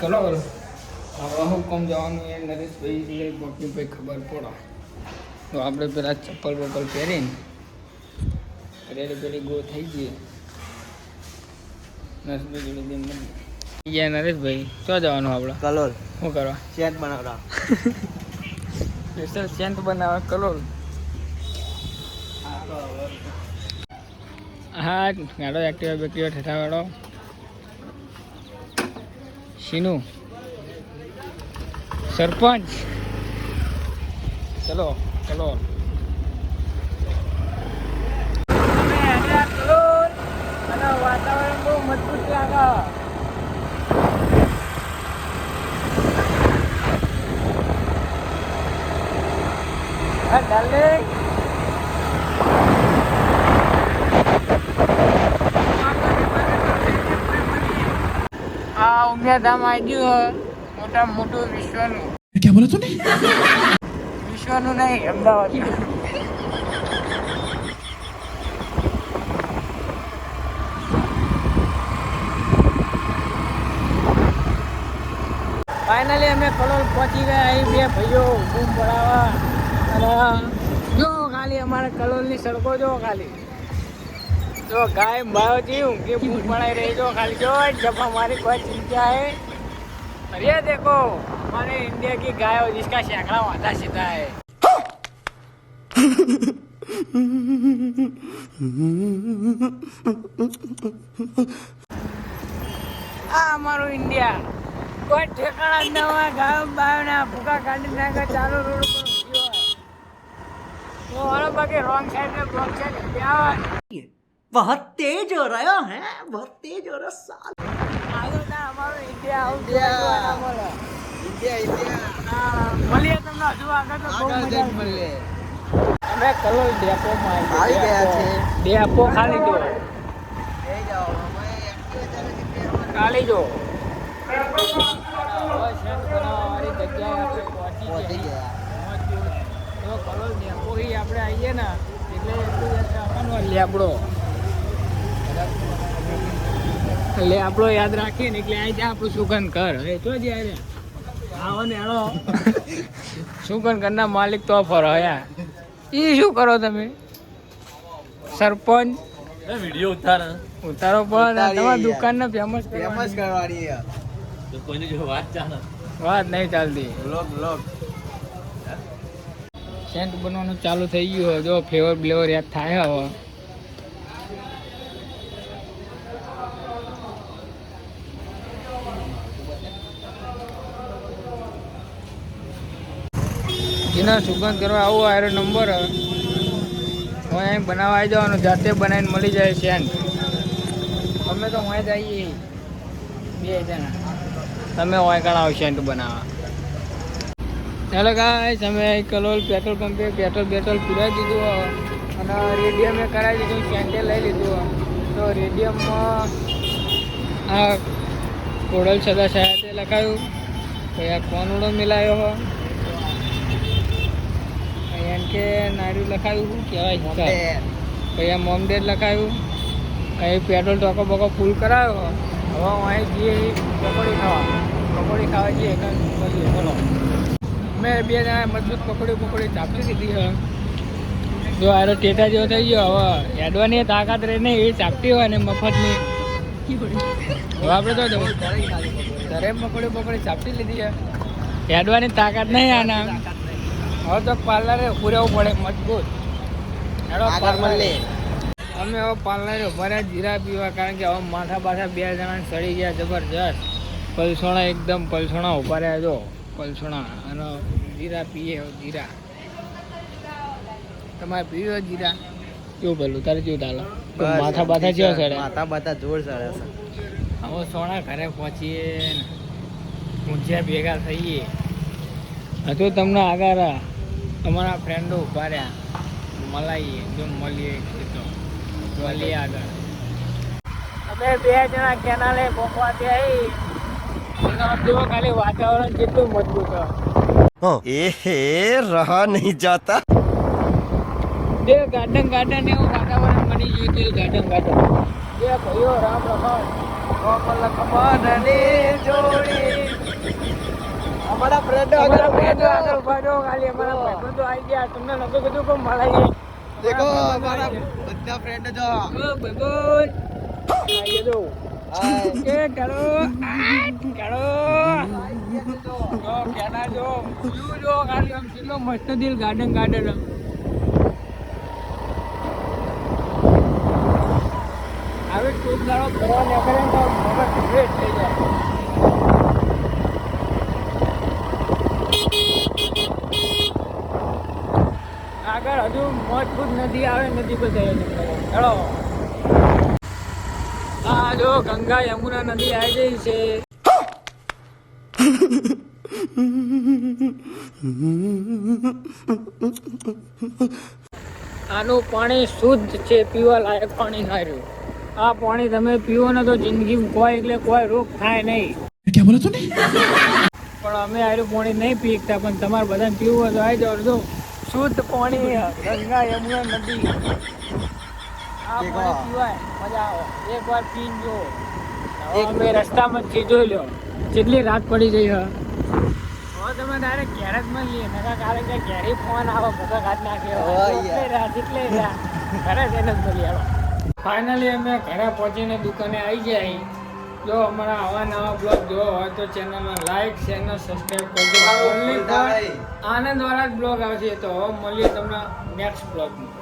કલોલ. હવે હું કોમ જવાનું એ નરેશભાઈ બાકી ખબર પડે. તો આપણે પેલા ચપ્પલ બપ્પલ પહેરીને રેડી પેલી ગો થઈ ગઈ. નરેશભાઈ જોડે મળી ગયા નરેશભાઈ. ક્યાં જવાનું આપણે? કલોલ. શું કરવા? ચેન્ટ બનાવડા. સ્પેશિયલ ચેન્ટ બનાવે કલોલ. હા ગાડો એક્ટિવા બેક્ટિવા ઠઠાવાળો. શીનું. સરપંચ. ચલો ચલો. વાતાવરણ બહુ મજબૂત છે આગળ હા અક્ષરધામ આવ્યું મોટા મોટું વિશ્વનું. ક્યાં બોલે તું વિશ્વનું નહીં અમદાવાદ. ફાઈનલી અમે કલોલ પહોંચી ગયા અહીં બે ભાઈઓ ઘૂમ પડાવવા. અને જો ખાલી અમારે કલોલની સડકો જો ખાલી. જો ગાય બાયો જીવ કે બૂમ પડાઈ રહી જો ખાલી જો જપા મારી કોઈ ચિંતા है और ये देखो हमारे इंडिया की गाय और जिसका सैकड़ा वादा सीधा है આ અમારું ઇન્ડિયા કોઈ ઠેકાણા જ ન હોય ગાયો બાયો ના ભૂકા કાઢી નાખે ચાલો રોડ ઉપર ઊભી હોય તો વાળો બાકી રોંગ સાઈડ ને રોંગ સાઈડ ત્યાં હોય बहुत तेज हो रहा है बहुत तेज हो रहा साल આવું ના અમારું ઇન્ડિયા આવું જોવા મળે ઇન્ડિયા ઇન્ડિયા હા, મળીએ તમને હજુ આગળ તો બહુ મજા આવશે. અમે કલોલ ડેપોમાં આવી ગયા છે. ડેપો ખાલી જો એ જાઓ ખાલી જો હવે શેઠ બનાવવાવાળી જગ્યાએ આપણે પહોંચી પહોંચી ગયા ગયા તો કલોલ ડેપો થી આપણે આવીએ ને એટલે એટલું યાદ લેબડો લેબડો યાદ રાખીએ ને એટલે અહીં ત્યાં આપણું સુગંધ કર એ તો જ્યારે આવો ને હેળો સુગંધ કરના માલિક તો ફરો યાર એ શું કરો તમે? સરપંચ? વીડિયો ઉતાર. ઉતારો પણ તમારા યાર. દુકાનને ફેમસ ફેમસ કરવાની. તો કોઈની જો વાત ચાલે? વાત નહીં ચાલતી. લોક લોક સેન્ટ બનવાનું ચાલુ થઈ ગયું હોય જો ફ્લેવર બ્લેવર યાદ થાય હવે. જેના સુગંધ કરવા આવો આરો નંબર. હું અહીં બનાવવા આવી જવાનું, જાતે બનાવીને મળી જાય સેન્ટ અમે તો હું જ આવીએ બે જણા. તમે હોય કણ સેન્ટ બનાવવા. ચાલો ગાઈસ અમે કલોલ પેટ્રોલ પંપે પેટ્રોલ બેટ્રોલ પૂરાવી દીધું અને રેડિયમ એ કરાવી દીધું સેન્ટેલ લઈ લીધું તો રેડિયમમાં આ કોડલ સદા સાહેબે લખાયું. પછી આ કોનુડો મિલાયો હો પછી એમ કે લખાયું શું કહેવાય? પછી આ મોમડેડ લખાયું. અહીં પેટ્રોલ ટોકો બોકો ફૂલ કરાયો. હવે અહીં જઈએ પકોડી ખાવા. પકોડી ખાવા જઈએ કાં બોલો. મેં બે જણા મજબૂત પકોડી પકોડી ચાપી દીધી જો આરો ટેટા જેવો થઈ ગયો. હવે હેડવાની તાકાત રહે નહીં એ ચાપતી હોય ને મફતની. હવે આપણે તો દરેક ઘરે પકોડી પકોડી ચાપતી લીધી હેડવાની તાકાત નહીં આના. હવે તો પાર્લરે પૂરેવું પડે મજબૂત. અમે હવે પાર્લરે ઊભા જીરા પીવા કારણ કે હવે માથા બાથા બે જણા સડી ગયા જબરજસ્ત. પલસોણા એકદમ પલસોણા ઊભા રહ્યા જો. પલસોણા. અને જીરા પીએ જીરા. તમારે પીવો જીરા? કેવું પેલું? તારે કેવું ચાલો માથા બાથા કેવા સડે? માથા બાથા જોર સડે છે. હવે સોના ઘરે પહોંચીએ ને. ભેગા થઈએ. હજુ તમને આગળ અમારા ફ્રેન્ડો ઊભા રહ્યા. મલાઈએ એકદમ મળીએ તો. મળીએ આગળ. અમે બે જણા કેનાલે પહોંચવા ગયા ખાલી વાતાવરણ કેટલું મજબૂત એ હે નહીં જાતા. જે ગાર્ડન ગાર્ડન એવું વાતાવરણ બની ગયું છે ગાર્ડન ગાર્ડન. જે ભાઈઓ રામ રખા ખબર ને જોડી. અમારા ફ્રેન્ડ આગળ ઊભા રહો, ખાલી અમારા ભાઈબંધો આવી ગયા તમને નતું કીધું કે મળાઈએ. દેખો અમારા બધા ફ્રેન્ડ જો ભાઈબંધ. આઈએ જો. કે કરો, કરો. જો, પેલા જો, view જો, ખાલી આમ કેટલો મસ્ત દિલ ગાર્ડન ગાર્ડન. આવી ખૂબ દાડો ફરવા નીકળે તો મગજ ફ્રેશ થઈ જાય આગળ હજુ મોજપૂત નદી આવે નદી પર જઈએ ચલો આ જો ગંગા યમુના નદી આવી ગઈ છે. આનું પાણી શુદ્ધ છે પીવા લાયક પાણી સારું આ પાણી તમે પીવો ને તો જિંદગી કોઈ એટલે કોઈ રોગ થાય નહીં. પણ અમે આયુ પાણી નહીં પી શકતા પણ તમારે બધાને પીવું હોય તો આવી જાવ શુદ્ધ પાણી ગંગા યમુના નદી. આ પાણી પીવાય. મજા આવે. એક વાર પીને જો. એક અમે રસ્તામાં જ જોઈ લો કેટલી રાત પડી ગઈ હવે તમે ડાયરેક્ટ ઘેર જ લઈએ નકા કારણ કે ઘેરી ફોન આવે બધા રાત નાખે. રાત એટલે ઘરે એને જ મળીએ ફાઇનલી અમે ઘરે પહોંચીને દુકાને આવી જાય જો અમારા આવા નવા બ્લોગ જો હોય તો ચેનલને લાઈક શેર સબસ્ક્રાઈબ કરજો. આનંદ વાળા જ બ્લોગ આવશે તો હવે મળીએ તમને નેક્સ્ટ બ્લોગમાં.